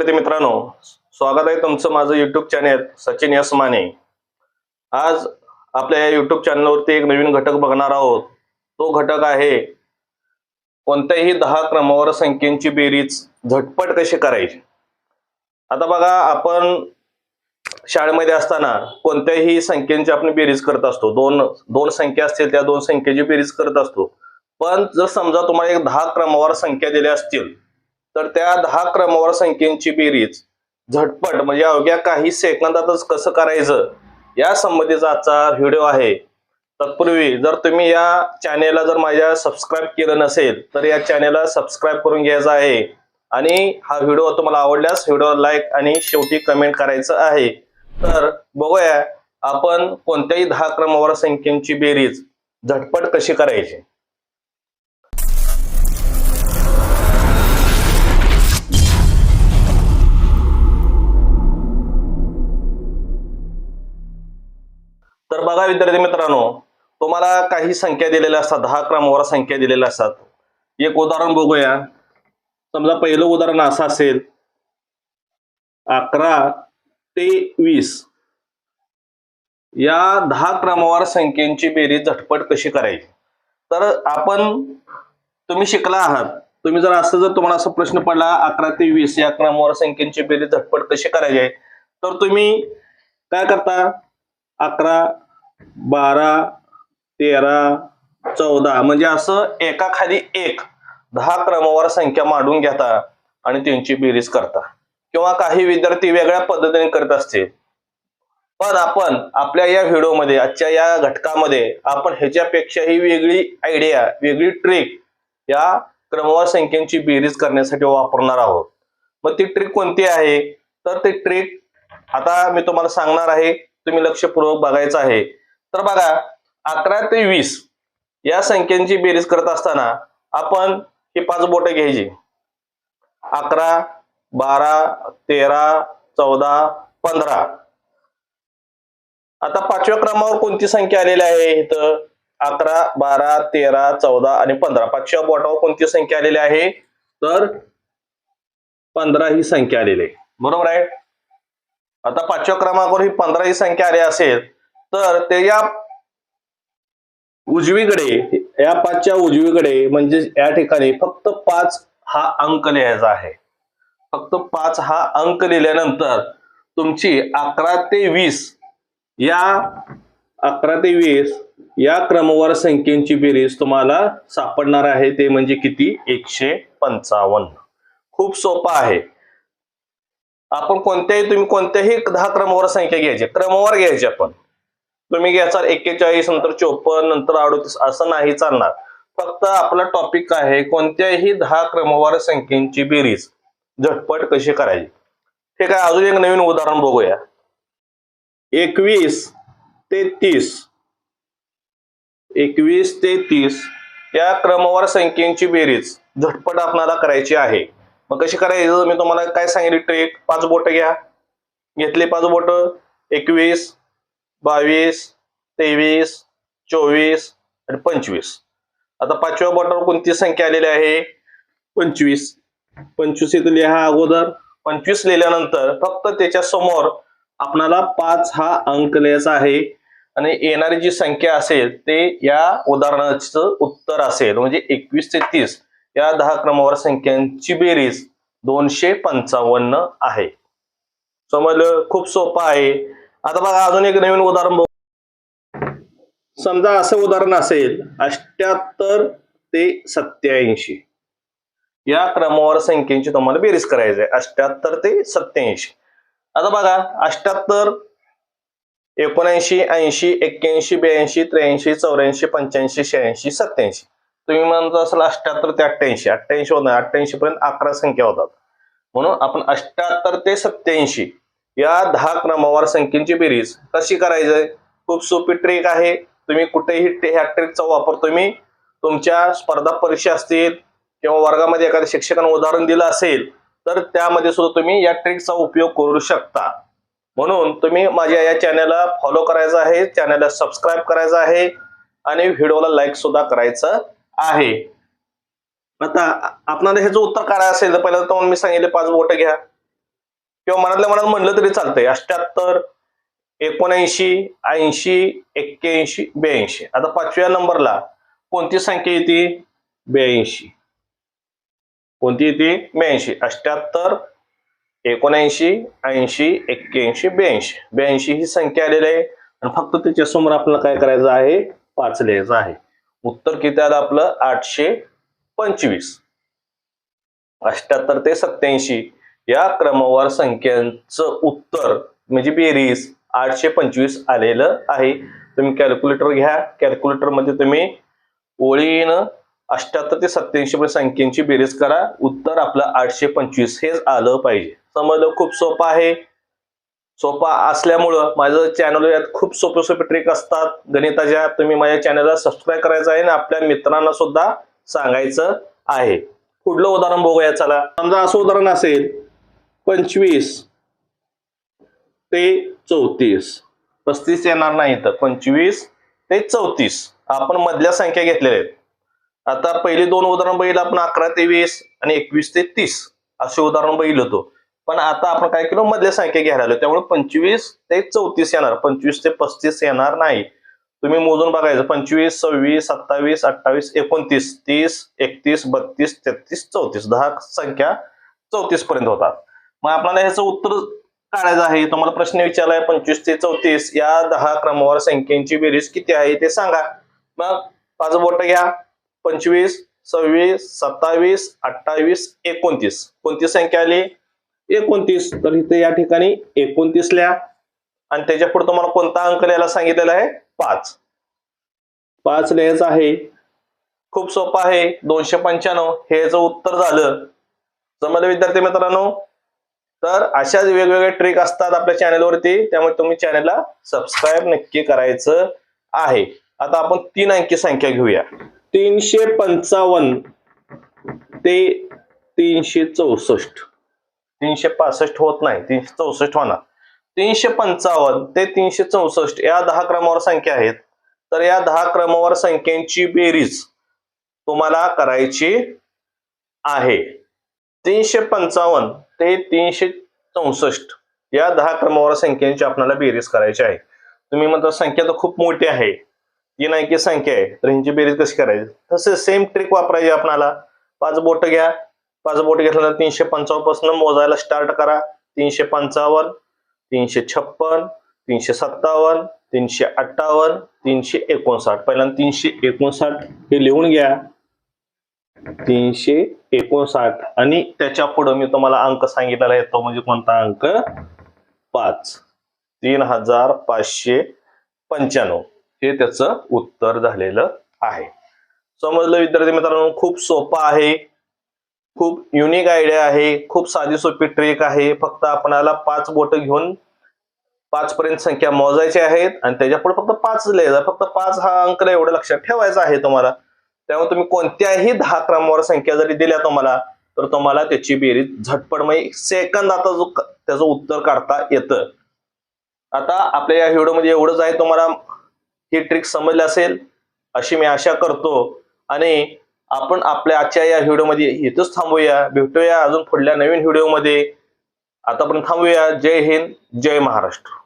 विद्यार्थी मित्रांनो स्वागत आहे तुमचं माझं YouTube channel Sachin yes Mane. आज आपल्या या युट्यूब चॅनलवरती एक नवीन घटक बघणार आहोत. तो घटक आहे कोणत्याही दहा क्रमावर संख्येची बेरीज झटपट कशी करायची? आता बघा आपण शाळेमध्ये असताना कोणत्याही संख्येची आपण बेरीज करत असतो. दोन दोन संख्या असतील त्या दोन संख्येची बेरीज करत असतो. पण जर समजा तुम्हाला एक दहा क्रमावर संख्या दिल्या असतील तर त्या दहा क्रमवार संख्येची बेरीज. झटपट म्हणजे अवघ्या काही सेकंदातच कसं करायचं? या संबंधीचा आजचा व्हिडिओ आहे. तत्पूर्वी जर तुम्ही या चॅनेलला जर माझ्या सबस्क्राईब केलं नसेल तर या चॅनेलला सबस्क्राईब करून घ्यायचं आहे. आणि हा व्हिडिओ तुम्हाला आवडल्यास व्हिडिओ लाईक आणि शेवटी कमेंट करायचं आहे. तर बघूया आपण कोणत्याही दहा क्रमवार संख्येची बेरीज झटपट कशी करायची. तर बघा विद्यार्थी मित्रांनो तुम्हाला काही संख्या दिलेल्या असतात दहा क्रमावर संख्या दिलेल्या असतात. एक उदाहरण बघूया. समजा पहिलं उदाहरण असं असेल अकरा ते वीस. या दहा क्रमवार संख्येची बेरीज झटपट कशी करायची? तर आपण तुम्ही शिकला आहात. तुम्ही जर असं जर तुम्हाला असा प्रश्न पडला अकरा ते वीस या क्रमवार संख्येची बेरीज झटपट कशी करायची आहे? तर तुम्ही काय करता? अकरा बारा तेरा चौदा. म्हणजे असं एका खाली एक. दहा क्रमवार संख्या मांडून घेता आणि त्यांची बेरीज करता. किंवा काही विद्यार्थी वेगळ्या पद्धतीने करत असतील. पण आपण आपल्या या व्हिडिओमध्ये आजच्या या घटकामध्ये आपण ह्याच्यापेक्षाही वेगळी आयडिया वेगळी ट्रिक या क्रमवार संख्यांची बेरीज करण्यासाठी वापरणार आहोत. मग ती ट्रिक कोणती आहे? तर ती ट्रिक आता मी तुम्हाला सांगणार आहे. तुम्ही लक्षपूर्वक बघायचं आहे. तर बघा अकरा ते वीस या संख्यांची बेरीज करत असताना आपण ही पाच बोटं घ्यायची. अकरा बारा तेरा चौदा पंधरा. आता पाचव्या क्रमावर कोणती संख्या आलेली आहे? इथं अकरा बारा तेरा चौदा आणि पंधरा. पाचव्या बोटावर कोणती संख्या आलेली आहे? तर पंधरा ही संख्या आलेली आहे. बरोबर आहे? आता पाचव्या क्रमांकावर ही पंधरा ही संख्या आली असेल तर ते या उजवीकडे या पाचच्या उजवीकडे म्हणजे या ठिकाणी फक्त पाच हा अंक लिहायचा आहे. फक्त पाच हा अंक लिहिल्यानंतर तुमची अकरा ते वीस या अकरा ते वीस या क्रमवार संख्येची बेरीज तुम्हाला सापडणार आहे ते म्हणजे किती? एकशे पंचावन्न. खूप सोपं आहे. आपण कोणत्याही तुम्ही कोणत्याही दहा क्रमवार संख्या घ्यायची. क्रमवार घ्यायची आपण. तुम्ही घ्यायचा एक्केचाळीस नंतर चोपन्न नंतर अडोतीस असं नाही चालणार. फक्त आपला टॉपिक आहे कोणत्याही दहा क्रमवार संख्येची बेरीज झटपट कशी करायची? ठीक आहे अजून एक नवीन उदाहरण बघूया. एकवीस ते तीस. एकवीस ते तीस या क्रमवार संख्येची बेरीज झटपट आपणाला करायची आहे. मग कशी करायची? मी तुम्हाला काय सांगितली? ट्रेक पाच बोट घ्या. घेतली पाच बोट. एकवीस बावीस तेवीस चोवीस आणि पंचवीस. आता पाचव्या बोटावर कोणती संख्या आलेली आहे? पंचवीस. पंचवीस इथं लिहा अगोदर. पंचवीस लिहिल्यानंतर फक्त त्याच्यासमोर आपणाला पाच हा अंक लिहायचा आहे. आणि येणारी जी संख्या असेल ते या उदाहरणाचं उत्तर असेल. म्हणजे एकवीस ते तीस. या दहा क्रमावर संख्यांची बेरीज दोनशे पंचावन्न आहे. समजलं? खूप सोपं आहे. आता बघा अजून एक नवीन उदाहरण बघू. समजा असं उदाहरण असेल अष्ट्याहत्तर ते सत्याऐंशी. या क्रमावर संख्येची तुम्हाला बेरीज करायची आहे अष्ट्याहत्तर ते सत्याऐंशी. आता बघा अष्ट्याहत्तर एकोणऐंशी ऐंशी एक्क्याऐंशी ब्याऐंशी त्र्याऐंशी चौऱ्याऐंशी पंच्याऐंशी शहाऐंशी सत्याऐंशी. तुम्ही म्हणत असाल अष्ट्याहत्तर ते अठ्ठ्याऐंशी अठ्ठ्याऐंशी होणार अठ्ठ्याऐंशी पर्यंत अकरा संख्या होतात. म्हणून आपण अष्ट्याहत्तर ते सत्याऐंशी या दहा क्रमावर संख्येची बेरीज कशी करायची खूप सोपी ट्रिक आहे. तुम्ही कुठेही ह्या ट्रिकचा वापर तुम्ही तुमच्या स्पर्धा परीक्षा असतील किंवा वर्गामध्ये एखाद्या शिक्षकाने उदाहरण दिलं असेल तर त्यामध्ये सुद्धा तुम्ही या ट्रिकचा उपयोग करू शकता. म्हणून तुम्ही माझ्या या चॅनलला फॉलो करायचं आहे चॅनलला सबस्क्राईब करायचं आहे आणि व्हिडिओला लाईक सुद्धा करायचं आहे. आता आपणाला ह्याचं उत्तर काय असेल तर पहिल्यांदा तुम्हाला मी सांगितले पाच बोट घ्या. किंवा मनातल्या मनात म्हणलं तरी चालतंय. अष्ट्याहत्तर एकोणऐंशी ऐंशी एक्क्याऐंशी ब्याऐंशी. आता पाचव्या नंबरला कोणती संख्या येते? ब्याऐंशी. कोणती येते? ब्याऐंशी. अष्ट्याहत्तर एकोणऐंशी ऐंशी एक्क्याऐंशी ब्याऐंशी. ब्याऐंशी ही संख्या आलेली आहे. आणि फक्त त्याच्यासमोर आपल्याला काय करायचं आहे? पाच लिहायचं आहे. उत्तर किती आलं आपलं? आठशे पंचवीस. अष्ट्याहत्तर ते सत्याऐंशी या क्रमवार संख्यांचं उत्तर म्हणजे बेरीज आठशे पंचवीस आलेलं आहे. तुम्ही कॅल्क्युलेटर घ्या. कॅल्क्युलेटरमध्ये तुम्ही ओळीनं अष्ट्याहत्तर ते सत्याऐंशी संख्यांची बेरीज करा. उत्तर आपलं आठशे पंचवीस हेच आलं पाहिजे. समजलं? खूप सोपं आहे. सोपा असल्यामुळं माझं चॅनल यात खूप सोपे सोपे ट्रिक असतात. गणिताच्या तुम्ही माझ्या चॅनलला सबस्क्राईब करायचं आहे आणि आपल्या मित्रांना सुद्धा सांगायचं आहे. पुढलं उदाहरण बघूया चला. समजा असं उदाहरण असेल पंचवीस ते चौतीस. पस्तीस येणार नाही तर पंचवीस ते चौतीस. आपण मधल्या संख्या घेतलेल्या आहेत. आता पहिली दोन उदाहरण बघितलं आपण अकरा ते वीस आणि एकवीस ते तीस. असे उदाहरण बघितलं होतो. पण आता आपण काय केलं? मधल्या संख्या घ्यायला आलो त्यामुळे पंचवीस ते चौतीस येणार. पंचवीस ते पस्तीस येणार नाही. तुम्ही मोजून बघायचं. पंचवीस सव्वीस सत्तावीस अठ्ठावीस एकोणतीस तीस एकतीस बत्तीस तेहतीस चौतीस. दहा संख्या चौतीस पर्यंत होतात. मग आपल्याला ह्याचं उत्तर काढायचं आहे. तुम्हाला प्रश्न विचारलाय पंचवीस ते चौतीस. या दहा क्रमवार संख्यांची बेरीज किती आहे ते सांगा. मग पाच बोट घ्या. पंचवीस सव्वीस सत्तावीस अठ्ठावीस एकोणतीस. कोणती संख्या आली? एकोणतीस. तर इथे या ठिकाणी एकोणतीस लिहा. आणि त्याच्या पुढे तुम्हाला कोणता अंक लिहायला सांगितलेला आहे? पाच. पाच लिहायचं आहे. खूप सोपं आहे. दोनशे पंच्याण्णव. हे जर उत्तर झालं. जमलं विद्यार्थी मित्रांनो? तर अशाच वेगवेगळ्या ट्रिक असतात आपल्या चॅनलवरती त्यामुळे तुम्ही चॅनलला सबस्क्राईब नक्की करायचं आहे. आता आपण तीन अंकी संख्या घेऊया. तीनशे पंचावन्न ते तीनशे चौसष्ट. तीनशे पासष्ट होत नाही तीनशे चौसष्ट होणार. तीनशे पंचावन्न ते तीनशे चौसष्ट या दहा क्रमावर संख्या आहेत. तर या दहा क्रमावर संख्यांची बेरीज तुम्हाला करायची आहे. तीनशे पंचावन्न ते तीनशे चौसष्ट या दहा क्रमावर संख्यांची आपल्याला बेरीज करायची आहे. तुम्ही म्हणता संख्या तर खूप मोठी आहे. ही नाही की संख्या आहे तर ह्यांची बेरीज कशी करायची? तसे सेम ट्रिक वापरायची आपणाला. पाच बोट घ्या. पाच बोट घेतल्यानंतर तीनशे पंचावन्नपासून मोजायला स्टार्ट करा. तीनशे पंचावन्न तीनशे छप्पन तीनशे सत्तावन्न तीनशे अठ्ठावन्न तीनशे एकोणसाठ. पहिल्यांदा तीनशे एकोणसाठ हे लिहून घ्या. तीनशे एकोणसाठ. आणि त्याच्या पुढे मी तुम्हाला अंक सांगितलेला येतो म्हणजे कोणता अंक? पाच. तीन हजार पाचशे पंच्याण्णव. हे त्याचं उत्तर झालेलं आहे. समजलं विद्यार्थी मित्रांनो? खूप सोपं आहे. खूप युनिक आयडिया आहे खूप साधी सोपी ट्रिक आहे. फक्त आपणाला पाच बोट घेऊन पाच पर्यंत संख्या मोजायची आहेत आणि त्याच्या पुढे फक्त पाच लिहायचा फक्त पाच हा अंक एवढं लक्षात ठेवायचा आहे तुम्हाला. त्यामुळे तुम्ही कोणत्याही दहा क्रमावर संख्या जरी दिल्या तुम्हाला तर तुम्हाला त्याची बेरीज झटपट म्हणजे सेकंद आता जो त्याचं उत्तर काढता येतं. आता आपल्या या व्हिडिओमध्ये एवढंच आहे. तुम्हाला ही ट्रिक समजली असेल अशी मी आशा करतो. आणि आपण आपल्या आजच्या या व्हिडिओमध्ये इथंच थांबूया. भेटूया अजून पुढल्या नवीन व्हिडिओमध्ये. आतापर्यंत थांबूया. जय हिंद जय महाराष्ट्र.